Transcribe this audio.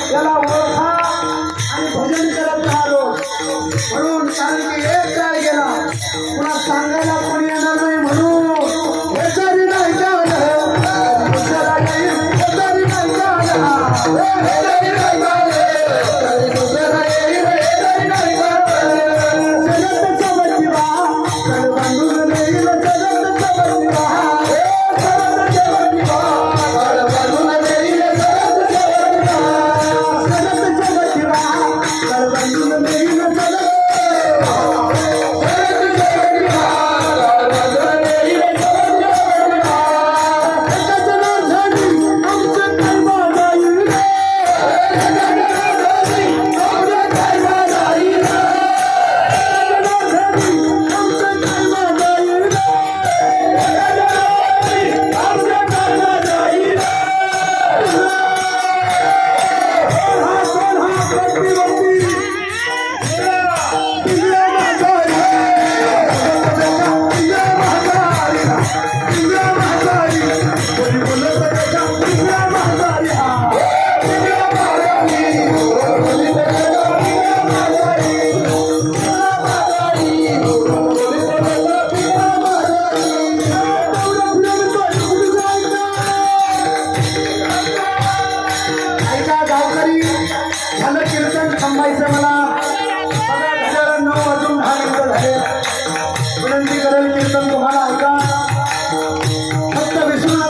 त्याला ओळखा आणि भजन करत राहा म्हणून कारण की झालं कीर्तन थांबायचं मला. नऊ वाजून दहा मिनिटं झाले. विनंती करेल कीर्तन तुम्हाला